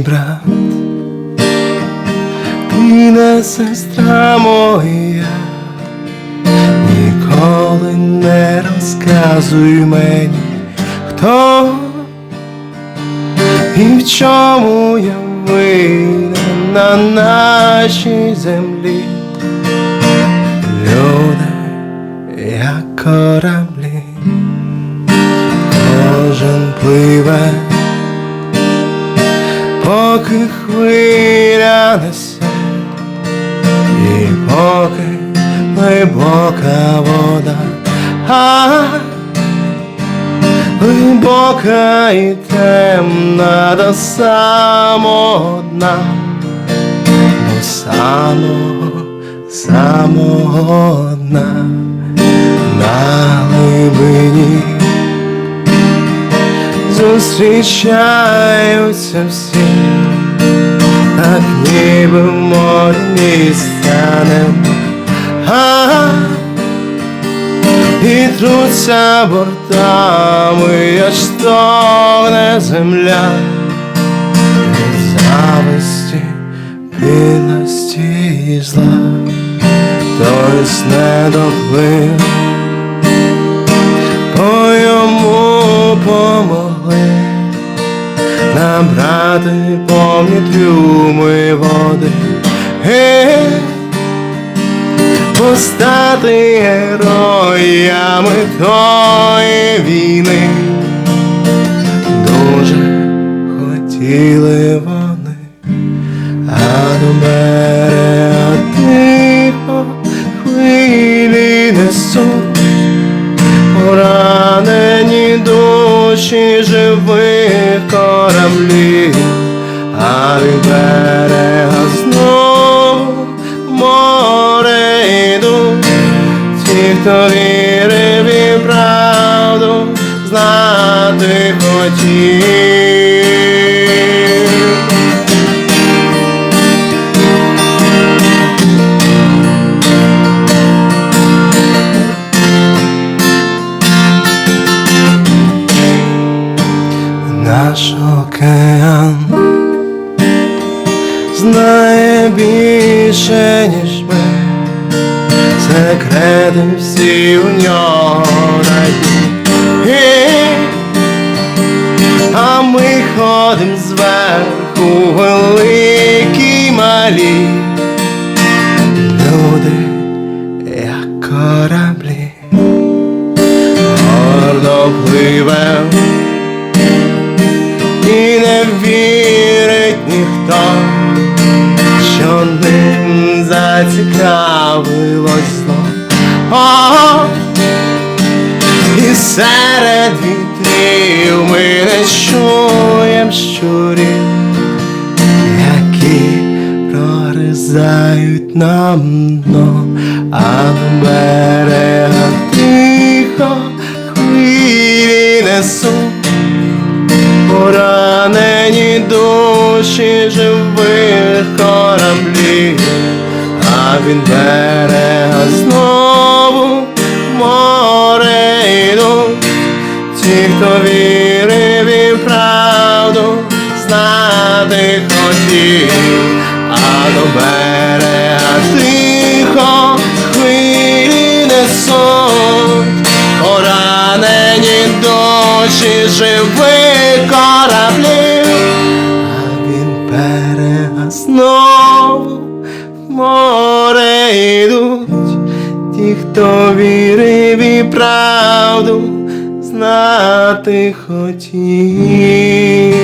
Брат, ти не сестра моя, ніколи не розказуй мені, хто і в чому я винен на нашій землі. Люди, як кораблі, кожен пливе, поки хвиля несе, вода, а глибока і темна до самого дна, до самого, самого дна. Зустрічаються всі, так ніби в місця нема. І труться бортами, аж стогне земля. Зависті, підлості і зла, хтось не доплив, по йому помогли набрати повні трюми води. Е, Постати героями тої війни. Дуже хотіли вони, а до берега тихо хвилі несуть. Поранені душі живих кораблів, а від берега знову в море йдуть ті, хто вірив і правду знати хотів. Наш океан більше, ніж ми, секрети всі у нього найдуть. А ми ходим зверху великі малі, люди, як кораблі, гордо пливем. І не вірить ніхто, зацікавилось зло. О, і серед вітрів ми не чуєм щурів, які проризають нам дно, а до берега тихо хвилі несуть поранені душі живих а від берега знову в море йдуть ті, хто вірив і правду знати хотів, а до берега тихо хвилі несуть. Поранені душі живих хто вірив і правду знати хотів.